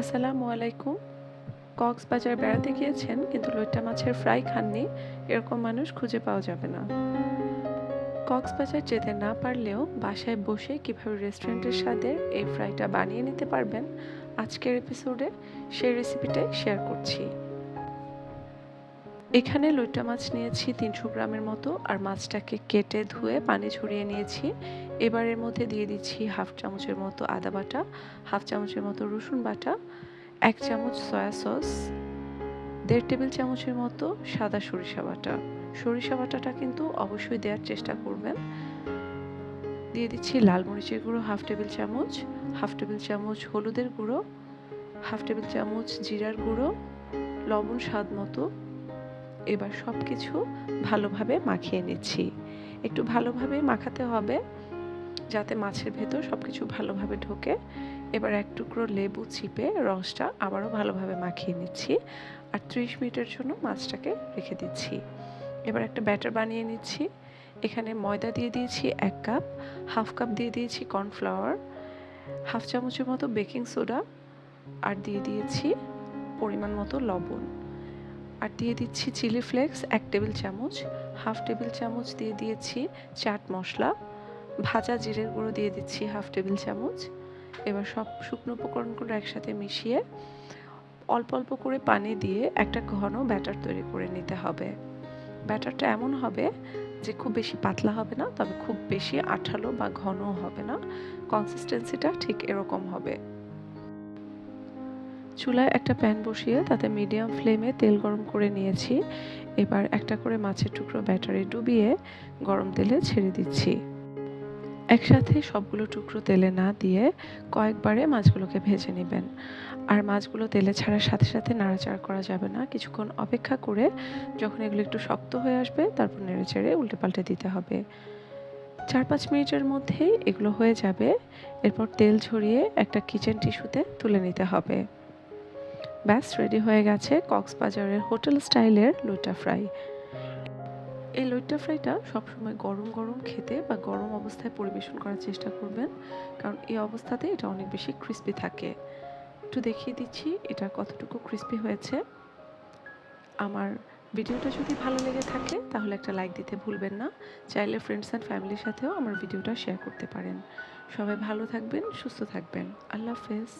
আসসালামু আলাইকুম। কক্সবাজার বেড়াতে গিয়েছেন, কিন্তু লোটা মাছের ফ্রাই খাননি, এরকম মানুষ খুঁজে পাওয়া যাবে না। কক্সবাজার যেতে না পারলেও বাসায় বসে কীভাবে রেস্টুরেন্টের সাথে এই ফ্রাইটা বানিয়ে নিতে পারবেন, আজকের এপিসোডে সেই রেসিপিটাই শেয়ার করছি। এখানে লইট্টা মাছ নিয়েছি তিনশো গ্রামের মতো, আর মাছটাকে কেটে ধুয়ে পানি ঝরিয়ে নিয়েছি। এবার এর মধ্যে দিয়ে দিচ্ছি হাফ চামচের মতো আদা বাটা, হাফ চামচের মতো রসুন বাটা, এক চামচ সয়া সস, দেড় টেবিল চামচের মতো সাদা সরিষা বাটা। সরিষা বাটাটা কিন্তু অবশ্যই দেওয়ার চেষ্টা করবেন। দিয়ে দিচ্ছি লাল মরিচের গুঁড়ো হাফ টেবিল চামচ, হাফ টেবিল চামচ হলুদের গুঁড়ো, হাফ টেবিল চামচ জিরার গুঁড়ো, লবণ স্বাদ মতো এবার সব কিছু ভালোভাবে মাখিয়ে নিচ্ছি। একটু ভালোভাবে মাখাতে হবে যাতে মাছের ভেতর সব কিছু ভালোভাবে ঢোকে। এবার এক টুকরো লেবু চিপে রসটা আবারও ভালোভাবে মাখিয়ে নিচ্ছি আর ত্রিশ মিনিটের জন্য মাছটাকে রেখে দিচ্ছি। এবার একটা ব্যাটার বানিয়ে নিচ্ছি। এখানে ময়দা দিয়ে দিয়েছি এক কাপ, হাফ কাপ দিয়ে দিয়েছি কর্নফ্লাওয়ার, হাফ চামচের মতো বেকিং সোডা আর দিয়ে দিয়েছি পরিমাণ মতো লবণ। আর দিয়ে দিচ্ছি চিলি ফ্লেক্স, এক টেবিল চামচ, হাফ টেবিল চামচ দিয়ে দিয়েছি চাট মশলা, ভাজা জিরের গুঁড়ো দিয়ে দিচ্ছি হাফ টেবিল চামচ। এবার সব শুকনো উপকরণগুলো একসাথে মিশিয়ে অল্প অল্প করে পানি দিয়ে একটা ঘন ব্যাটার তৈরি করে নিতে হবে। ব্যাটারটা এমন হবে যে খুব বেশি পাতলা হবে না, তবে খুব বেশি আঠালো বা ঘনও হবে না। কনসিস্টেন্সিটা ঠিক এরকম হবে। চুলায় একটা প্যান বসিয়ে তাতে মিডিয়াম ফ্লেমে তেল গরম করে নিয়েছি। এবার একটা করে মাছের টুকরো ব্যাটারে ডুবিয়ে গরম তেলে ছেড়ে দিচ্ছি। একসাথে সবগুলো টুকরো তেলে না দিয়ে কয়েকবারে মাছগুলোকে ভেজে নেবেন। আর মাছগুলো তেলে ছাড়ার সাথে সাথে নাড়াচাড়া করা যাবে না। কিছুক্ষণ অপেক্ষা করে যখন এগুলো একটু শক্ত হয়ে আসবে, তারপর নেড়ে চেড়ে উল্টে পাল্টে দিতে হবে। চার পাঁচ মিনিটের মধ্যেই এগুলো হয়ে যাবে। এরপর তেল ঝরিয়ে একটা কিচেন টিস্যুতে তুলে নিতে হবে। ব্যাস রেডি হয়ে গেছে কক্সবাজারের হোটেল স্টাইলের লুটা ফ্রাই। এই লইট্টা ফ্রাইটা সবসময় গরম গরম খেতে বা গরম অবস্থায় পরিবেশন করার চেষ্টা করবেন, কারণ এই অবস্থাতে এটা অনেক বেশি ক্রিস্পি থাকে। একটু দেখিয়ে দিচ্ছি এটা কতটুকু ক্রিস্পি হয়েছে। আমার ভিডিওটা যদি ভালো লেগে থাকে, তাহলে একটা লাইক দিতে ভুলবেন না। চাইলে ফ্রেন্ডস অ্যান্ড ফ্যামিলির সাথেও আমার ভিডিওটা শেয়ার করতে পারেন। সবাই ভালো থাকবেন, সুস্থ থাকবেন। আল্লাহ হাফেজ।